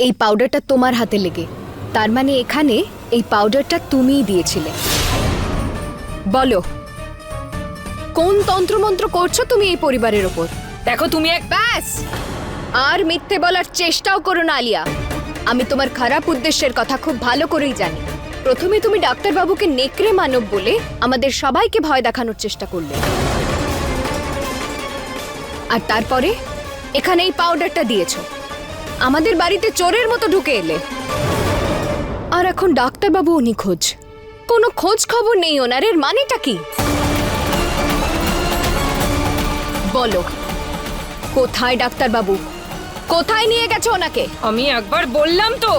এই পাউডারটা তোমার হাতে লেগে। তার মানে এখানে এই পাউডারটা তুমিই দিয়েছিলে। বলো কোন তন্ত্রমন্ত্র করছ তুমি এই পরিবারের ওপর? দেখো তুমি এক ব্যাস! আর মিথ্যে বলার চেষ্টাও করো না আলিয়া। আমি তোমার খারাপ উদ্দেশ্যের কথা খুব ভালো করেই জানি। প্রথমে তুমি ডাক্তারবাবুকে নেকড়ে মানব বলে আমাদের সবাইকে ভয় দেখানোর চেষ্টা করলে। আর তারপরে এখানে এই পাউডারটা দিয়েছ। আমাদের বাড়িতে চোরের মতো ঢুকে এলে। আর এখন ডাক্তারবাবু উনি খোঁজ। কোনো খোঁজ খবর নেই ওনার এর মানেটা কি? বলো কোথায় ডাক্তারবাবু? কোথায় নিয়ে গেছো ওনাকে? আমি একবার বললাম তো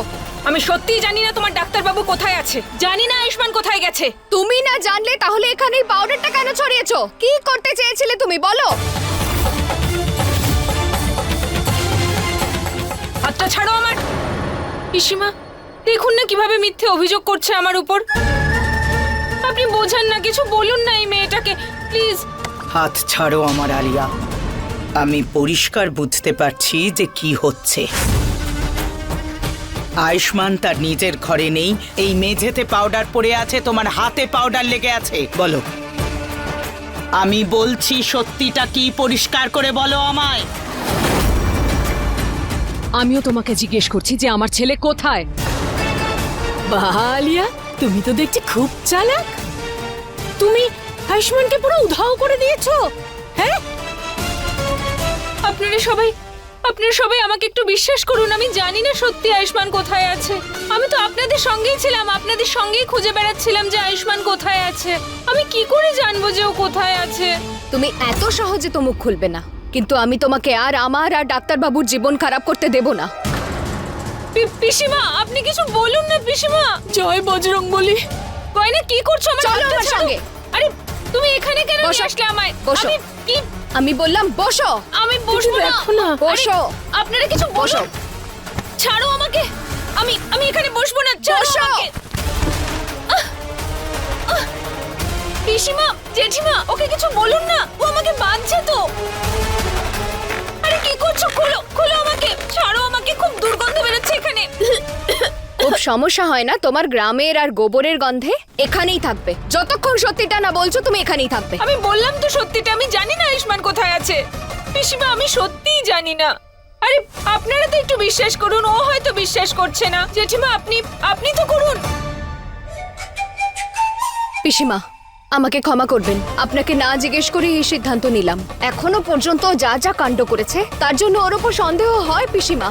আমি সত্যিই জানি না তোমার ডাক্তারবাবু কোথায় আছে। জানি না আয়ুষ্মান কোথায় গেছে। তুমি না জানলে তাহলে এখানে এই পাউডারটা কেন ছড়িয়েছো? কি করতে চেয়েছিলে তুমি বলো। হাতটা ছাড়ো আমার। পিসিমা, দেখুন না কীভাবে মিথ্যে অভিযোগ করছে আমার উপর। আপনি বোঝান না, কিছু বলুন না এই মেয়েটাকে। প্লিজ। হাত ছাড়ো আমার আলিয়া। আমি পরিষ্কার বুঝতে পারছি যে কি হচ্ছে। আয়ুষ্মান তার নিজের ঘরে নেই, এই মেঝেতে পাউডার পড়ে আছে, তোমার হাতে পাউডার লেগে আছে। বলো। আমি বলছি সত্যিটা কি পরিষ্কার করে বলো আমায়। আমিও তোমাকে জিজ্ঞেস করছি যে আমার ছেলে কোথায়? বাহালিয়া, তুমি তো দেখছি খুব চালাক। তুমি আয়ুষ্মানকে পুরো উধাও করে দিয়েছ হ্যাঁ? আপনারা সবাই আপনারা সবাই আমাকে একটু বিশ্বাস করুন, আমি জানি না সত্যি আয়ুষ্মান কোথায় আছে। আমি তো আপনাদের সঙ্গেই ছিলাম, আপনাদের সঙ্গেই খুঁজে বেড়াচ্ছিলাম যে আয়ুষ্মান কোথায় আছে। আমি কি করে জানব যে ও কোথায় আছে? তুমি এত সহজে তো মুখ খুলবে না। কিন্তু আমি তোমাকে আর আমার আর ডাক্তারবাবুর জীবন খারাপ করতে দেব না পিসিমা আপনি কিছু বলুন না পিসিমা জয় বজরং বলি গয়না কি করছ আমার চলো আমার সঙ্গে। আরে তুমি এখানে কেন বসো। নিয়ে আসলে আমায় বসো। আমি কি আমি বললাম বসো আমি বসবো না না। বসো। আপনারা কিছু বসো। ছাড়ো আমাকে আমি আমি এখানে বসবো না ছাড়ো বসো। আমাকে! পিসিমা জেঠিমা ওকে কিছু বলুন না ও আমাকে বাঁধছে তো কি করছ? খোলো খোলো আমাকে। ছাড়ো আমাকে খুব দুর্গন্ধ বেরোচ্ছে এখানে। খুব সমস্যা হয় না তোমার গ্রামের আর গোবরের গন্ধে? এখানেই থাকবে। যতক্ষণ সত্যিটা না বলছো তুমি এখানেই থাকবে। আমি বললাম তো সত্যিটা আমি জানি না আয়ুষ্মান কোথায় আছে। পিসিমা আমি সত্যিই জানি না। আরে আপনারা তো একটু বিশ্বাস করুন ও হয়তো বিশ্বাস করছে না। জেঠিমা আপনি আপনি তো করুন। পিসিমা আমাকে ক্ষমা করবেন। আপনাকে না জিজ্ঞেস করে এই সিদ্ধান্ত নিলাম। এখনও পর্যন্ত যা যা কাণ্ড করেছে, তার জন্য ওর উপর সন্দেহ হয় পিসিমা।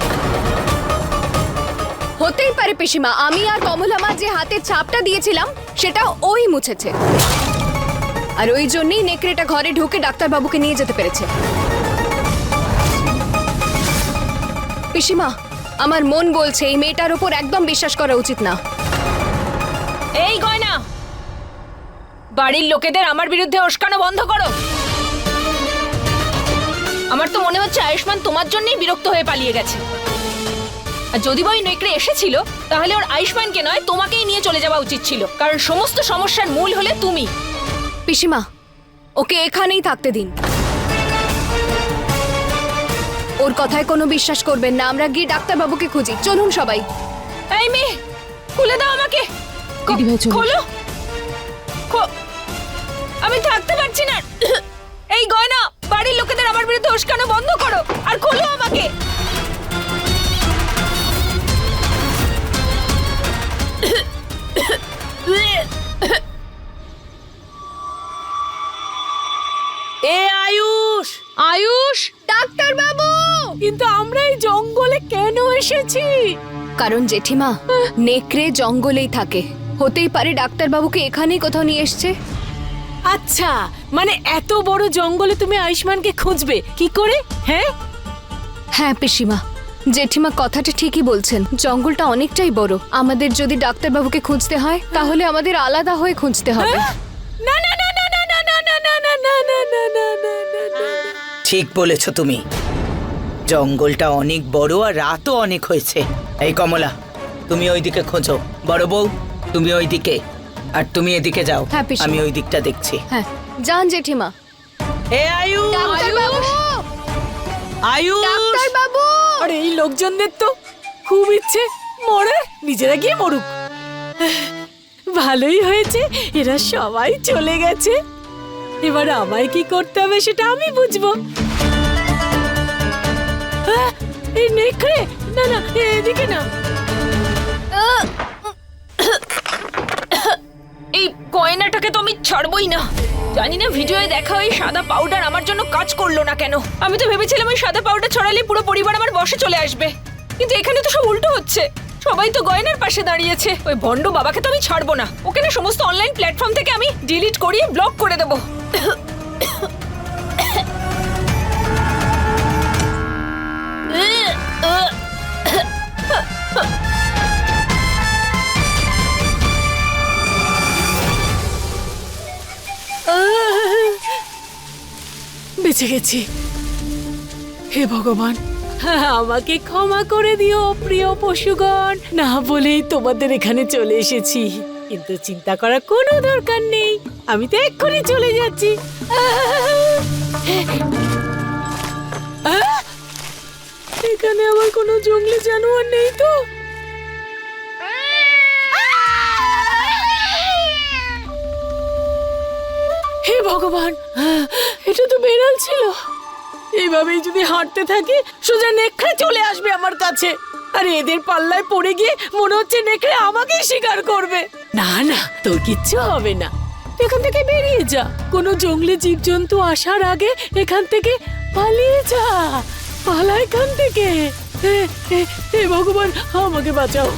হতেই পারে পিসিমা, আমি আর কমলামা যে হাতের ছাপটা দিয়েছিলাম, সেটা ওই মুছেছে। আর ওই জন্যই নেকড়েটা ঘরে ঢুকে ডাক্তারবাবুকে নিয়ে যেতে পেরেছে। পিসিমা, আমার মন বলছে এই মেয়েটার উপর একদম বিশ্বাস করা উচিত না। এই বাড়ির লোকেদের আমার বিরুদ্ধে ওস্কানো বন্ধ করো। আমার তো মনে হচ্ছে আয়ুষ্মান তোমার জন্যই বিরক্ত হয়ে পালিয়ে গেছে। আর যদি বা ওই নেকড়ে এসেছিল তাহলে ওর আয়ুষ্মানকে নয় তোমাকেই নিয়ে চলে যাওয়া উচিত ছিল। কারণ সমস্ত সমস্যার মূল হলে তুমি। পিসিমা ওকে এখানেই থাকতে দিন। ওর কথায় কোনো বিশ্বাস করবেন না আমরা গিয়ে ডাক্তারবাবুকে খুঁজি। চলুন সবাই। এই মেয়ে খুলে দাও আমাকে। দিদিভাই, চলুন। খোলো। খো- আমি থাকতে পারছি না। এই গয়না বাড়ির লোকেদের আমার বিরুদ্ধে উস্কানো বন্ধ করো আর খোলো আমাকে। এ আয়ুষ! আয়ুষ? ডাক্তারবাবু! কিন্তু আমরা এই জঙ্গলে কেন এসেছি? কারণ জেঠিমা নেকড়ে জঙ্গলেই থাকে। হতেই পারে ডাক্তারবাবুকে এখানেই কোথাও নিয়ে এসছে। আচ্ছা মানে এত বড় জঙ্গলে তুমি আয়ুষ্মানকে খুঁজবে কি করে হ্যাঁ হ্যাঁ পিসিমা জেঠিমা কথাটা ঠিকই বলছেন জঙ্গলটা অনেকটাই বড় আমাদের যদি ডাক্তারবাবুকে খুঁজতে হয় তাহলে আমাদের আলাদা হয়ে খুঁজতে হবে না না না না না না না না না না না না না না না না ঠিক বলেছ তুমি জঙ্গলটা অনেক বড় আর রাতও অনেক হয়েছে এই কমলা তুমি ওইদিকে খোঁজো বড় বউ তুমি ওইদিকে আর তুমি এদিকে যাও। হ্যাঁ, পিসি। আমি ওই দিকটা দেখছি। হ্যাঁ যান জেঠিমা। এ আয়ুষ! ডাক্তারবাবু! আয়ুষ! ডাক্তারবাবু! আর এই লোকজনদের তো খুব ইচ্ছে। মরে নিজেরা গিয়ে মরুক। ভালোই হয়েছে এরা সবাই চলে গেছে। এবার আমায় কি করতে হবে সেটা আমি বুঝব। আহ, এই নেকড়ে! না না এদিকে না। এই কয়নাটাকে তো আমি ছাড়বই না। জানি না ভিডিওয়ে দেখা ওই সাদা পাউডার আমার জন্য কাজ করল না কেন। আমি তো ভেবেছিলাম ওই সাদা পাউডার ছড়ালে পুরো পরিবার আমার বসে চলে আসবে। কিন্তু এখানে তো সব উল্টো হচ্ছে। সবাই তো গয়নার পাশে দাঁড়িয়েছে। ওই ভণ্ড বাবাকে তো আমি ছাড়বো না। ওকে না সমস্ত অনলাইন প্ল্যাটফর্ম থেকে আমি ডিলিট করিয়ে ব্লক করে দেবো। বেঁচে গেছি হে ভগবান। আমাকে ক্ষমা করে দিও, প্রিয় পশুগণ। না বলেই তোমাদের এখানে চলে এসেছি। কিন্তু চিন্তা করার কোনো দরকার নেই। আমি তো এক্ষুনি চলে যাচ্ছি! এখানে আমার কোনো জঙ্গলি জানোয়ার নেই তো? হে ভগবান! এটা তো বেড়াল ছিল। এইভাবেই যদি হাঁটতে থাকি সোজা নেকড়ে চলে আসবে আমার কাছে। আর এদের পাল্লায় পড়ে গিয়ে মনে হচ্ছে নেকড়ে আমাকেই শিকার করবে। না না তোর কিচ্ছু হবে না। এখান থেকে বেরিয়ে যা। কোনো জঙ্গলি জীবজন্তু আসার আগে এখান থেকে পালিয়ে যা। পালা এখান থেকে। হে, ভগবান আমাকে বাঁচাও।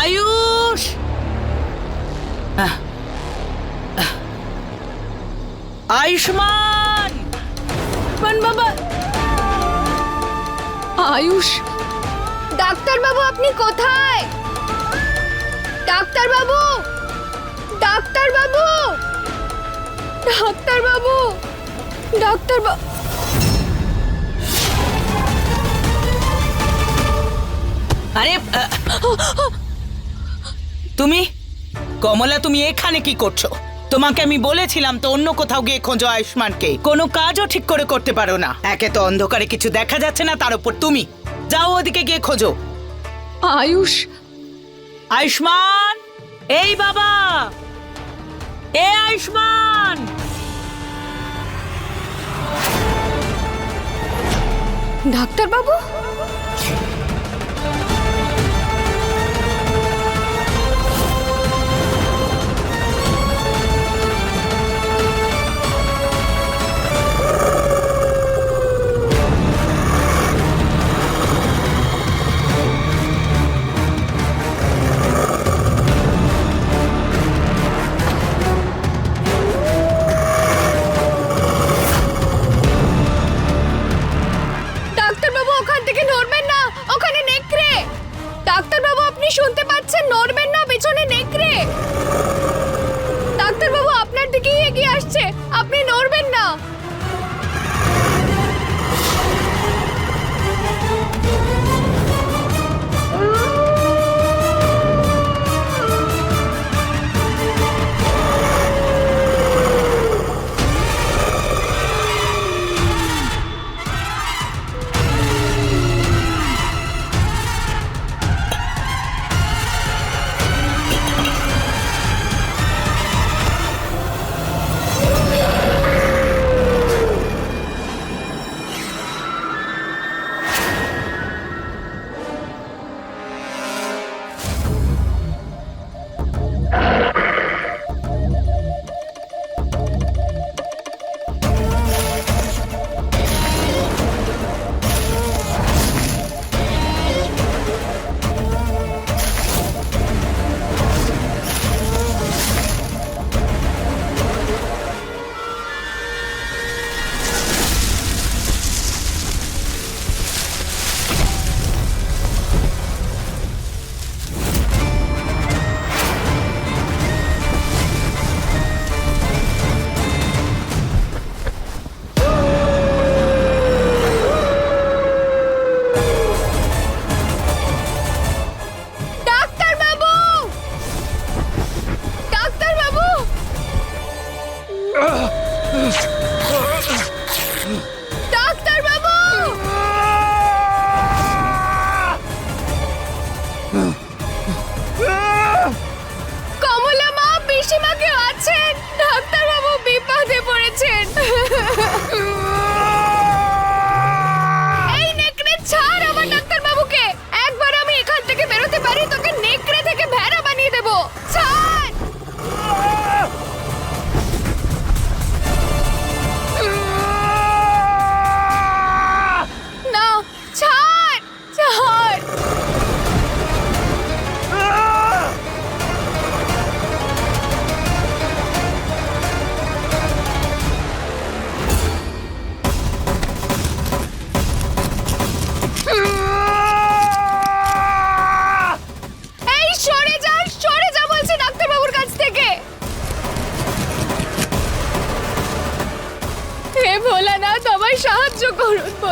আয়ুষ! আয়ুষ্মান! মান বাবা। আয়ুষ। ডাক্তার বাবু আপনি কোথায়? ডাক্তার বাবু ডাক্তার বাবু ডাক্তার বাবু ডাক্তার বাবু আরে তুমি? কমলা তুমি এখানে কি করছ? তোমাকে আমি বলেছিলাম তো অন্য কোথাও গিয়ে খোঁজো আয়ুষ্মানকে। কোনো কাজও ঠিক করে করতে পারো না। একে তো অন্ধকারে কিছু দেখা যাচ্ছে না তার উপর তুমি। যাও ওদিকে গিয়ে খোঁজো। আয়ুষ। আয়ুষ্মান! এই বাবা! এ আয়ুষ্মান! ডাক্তার বাবু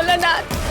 ভোলানাথ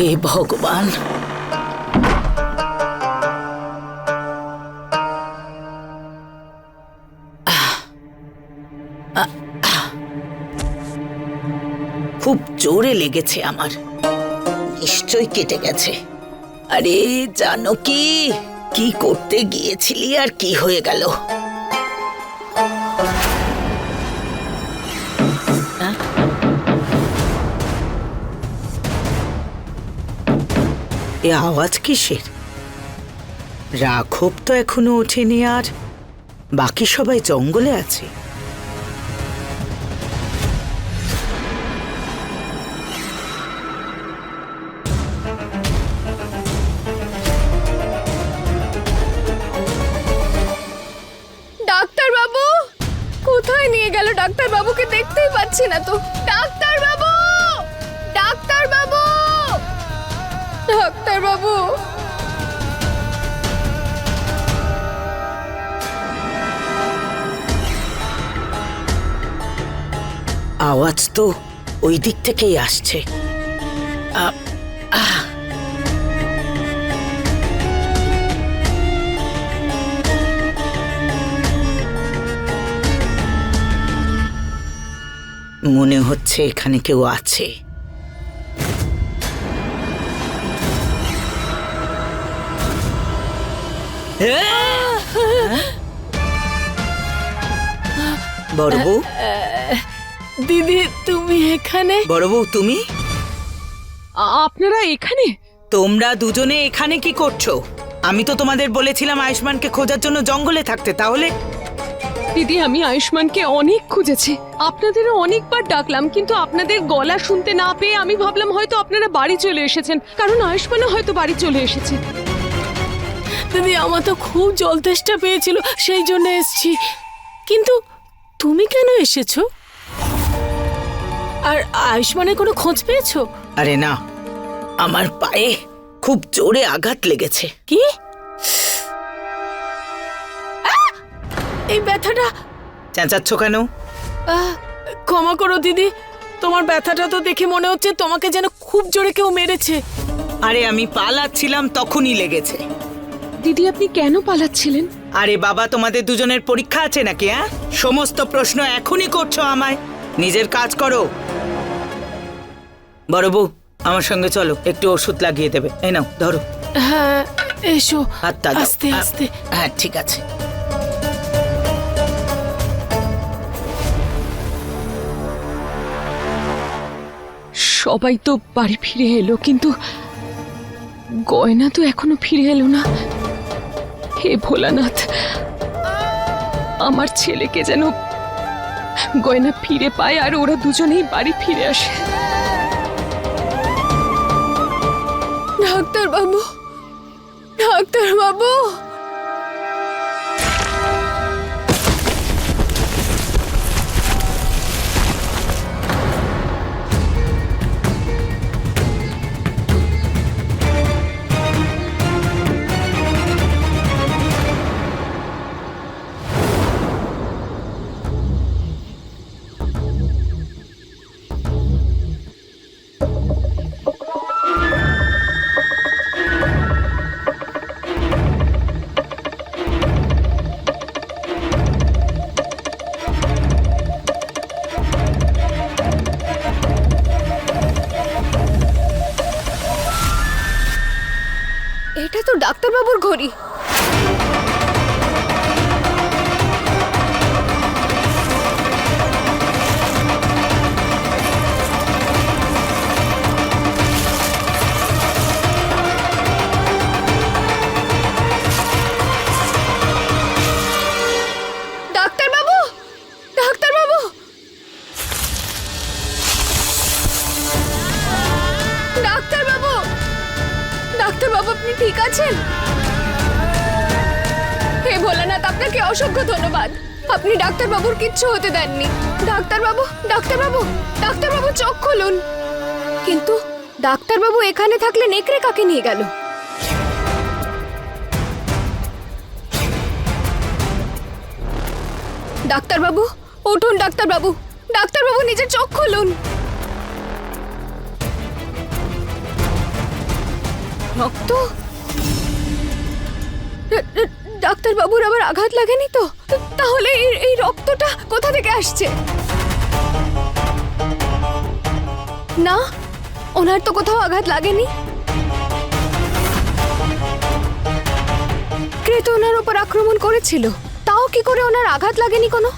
হে ভগবান! খুব জোরে লেগেছে আমার। নিশ্চয়ই কেটে গেছে। আরে জানো কি? কি করতে গিয়েছিলি আর কি হয়ে গেল? এ আওয়াজ কিসের? রাঘব তো এখনও ওঠেনি আর বাকি সবাই জঙ্গলে আছে। আওয়াজ তো ওই দিক থেকেই আসছে। মনে হচ্ছে এখানে কেউ আছে। বড় বউ দিদি তুমি এখানে? বড় বউ তুমি আপনারা এখানে? তোমরা দুজনে এখানে কি করছ? আমি তো তোমাদের বলেছিলাম আয়ুষ্মানকে খোঁজার জন্য জঙ্গলে থাকতে তাহলে? দিদি আমি আয়ুষ্মানকে অনেক খুঁজেছি। আপনাদেরও অনেকবার ডাকলাম কিন্তু আপনাদের গলা শুনতে না পেয়ে আমি ভাবলাম হয়তো আপনারা বাড়ি চলে এসেছেন কারণ আয়ুষ্মানও হয়তো বাড়ি চলে এসেছে। দিদি আমার তো খুব জল তেষ্টা পেয়েছিল সেই জন্য এসেছি। কিন্তু তুমি কেন এসেছ? আর আয়ুষ্মানের কোনো খোঁজ পেয়েছ? আরে না আমার পায়ে খুব জোরে আঘাত লেগেছে। কি! এই ব্যথাটা। চেঁচাচ্ছ কেন? আহ, ক্ষমা করো দিদি তোমার ব্যথাটা তো দেখে মনে হচ্ছে তোমাকে যেন খুব জোরে কেউ মেরেছে। আরে আমি পালাচ্ছিলাম তখনই লেগেছে। দিদি আপনি কেন পালাচ্ছিলেন? আরে বাবা তোমাদের দুজনের পরীক্ষা আছে নাকি হ্যাঁ? সমস্ত প্রশ্ন এখনই করছ আমায়। নিজের কাজ করো। বড় বউ আমার সঙ্গে চলো একটু ওষুধ লাগিয়ে দেবে। এই নাও ধরো। হ্যাঁ এসো। হাতটা দাও। আস্তে আস্তে। হ্যাঁ ঠিক আছে। সবাই তো বাড়ি ফিরে এলো কিন্তু গয়না তো এখনও ফিরে এলো না। হে ভোলানাথ আমার ছেলেকে যেন গয়না ফিরে পায় আর ওরা দুজনেই বাড়ি ফিরে আসে। ডাক্তারবাবু ডাক্তার বাবুর ঘড়ি। হে ভোলানাথ, আপনাকে অসংখ্য ধন্যবাদ। আপনি ডাক্তার বাবুর কিচ্ছু হতে দেননি। ডাক্তার বাবু ডাক্তার বাবু চোখ খুলুন। কিন্তু ডাক্তার বাবু এখানে থাকলে নেকড়ে কাকে নিয়ে গেল? ডাক্তার বাবু উঠুন ডাক্তার বাবু ডাক্তার বাবু নিজের চোখ খুলুন। রক্ত ডাক্তার বাবুর আবার আঘাত লাগেনি তো? তাহলে এই রক্তটা কোথা থেকে আসছে? না, ওনার তো কোথাও আঘাত লাগেনি। ক্রেত ওনার ওপর আক্রমণ করেছিল। তাও কি করে ওনার আঘাত লাগেনি কোনো?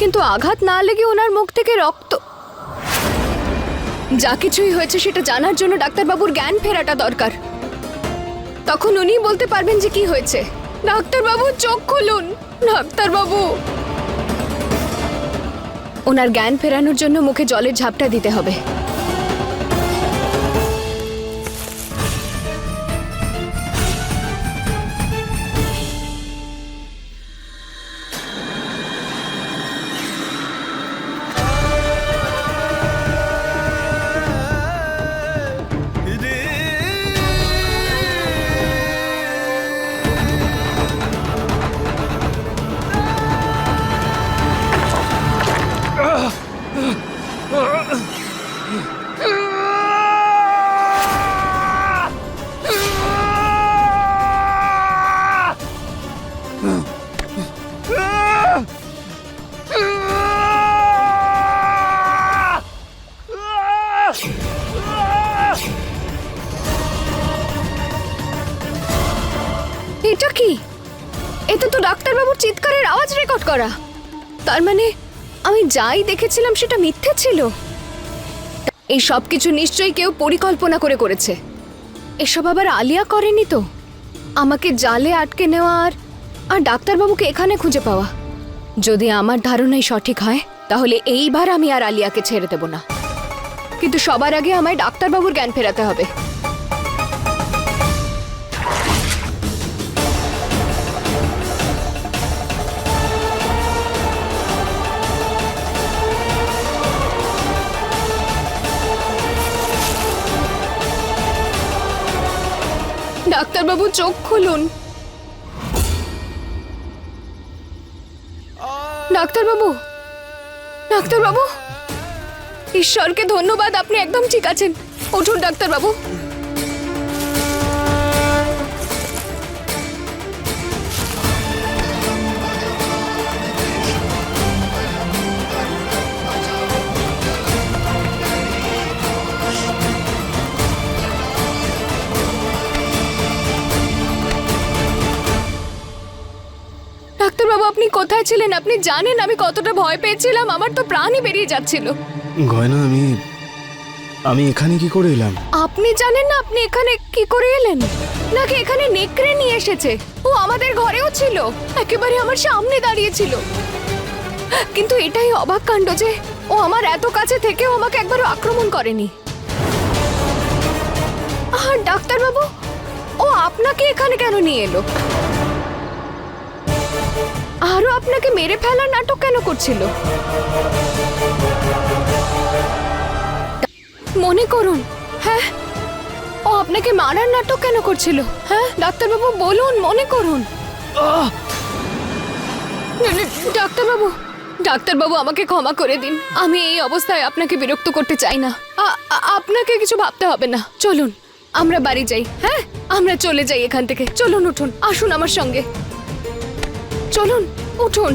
কিন্তু আঘাত না লেগে ওনার মুখ থেকে রক্ত। যা কিছুই হয়েছে সেটা জানার জন্য ডাক্তারবাবুর জ্ঞান ফেরাটা দরকার। তখন উনি বলতে পারবেন যে কি হয়েছে। ডাক্তারবাবু, চোখ খুলুন। ডাক্তারবাবু। ওনার জ্ঞান ফেরানোর জন্য মুখে জলের ঝাপটা দিতে হবে। চিৎকারের আওয়াজ রেকর্ড করা। তার মানে আমি যাই দেখেছিলাম সেটা মিথ্যে ছিল? এই সব কিছু নিশ্চয়ই কেউ পরিকল্পনা করে করেছে। এসব আবার আলিয়া করেনি তো? আমাকে জালে আটকে নেওয়া আর আর ডাক্তারবাবুকে এখানে খুঁজে পাওয়া। যদি আমার ধারণাই সঠিক হয়, তাহলে এইবার আমি আর আলিয়াকে ছেড়ে দেব না। কিন্তু সবার আগে আমায় ডাক্তারবাবুর জ্ঞান ফেরাতে হবে। ডাক্তারবাবু চোখ খুলুন। ডাক্তারবাবু ডাক্তারবাবু ঈশ্বরকে ধন্যবাদ আপনি একদম ঠিক আছেন। উঠুন ডাক্তারবাবু। ডাক্তারবাবু আপনি কোথায় ছিলেন? আপনি জানেন আমি কতটা ভয় পেয়েছিলাম। আমার তো প্রাণই বেরিয়ে যাচ্ছিল। গয়না আমি আমি এখানে কি করে এলাম? আপনি জানেন না আপনি এখানে কি করে এলেন? নাকি এখানে নেকড়ে নিয়ে এসেছে? ও আমাদের ঘরেও ছিল। একেবারে আমার সামনে দাঁড়িয়ে ছিল। কিন্তু এটাই অবাক কাণ্ড যে ও আমার এত কাছে থেকেও আমাকে একবারও আক্রমণ করেনি। আর ডাক্তারবাবু ও আপনাকে এখানে কেন নিয়ে এলো? আরও আপনাকে মেরে ফেলার নাটক কেন করছিল? মনে করুন হ্যাঁ? ও আপনাকে মারার নাটক কেন করছিল হ্যাঁ? ডাক্তারবাবু, বলুন, মনে করুন। ডাক্তারবাবু ডাক্তারবাবু, আমাকে ক্ষমা করে দিন। আমি এই অবস্থায় আপনাকে বিরক্ত করতে চাই না। আপনাকে কিছু ভাবতে হবে না। চলুন, আমরা বাড়ি যাই হ্যাঁ? আমরা চলে যাই এখান থেকে। চলুন, উঠুন, আসুন আমার সঙ্গে। চলুন উঠুন।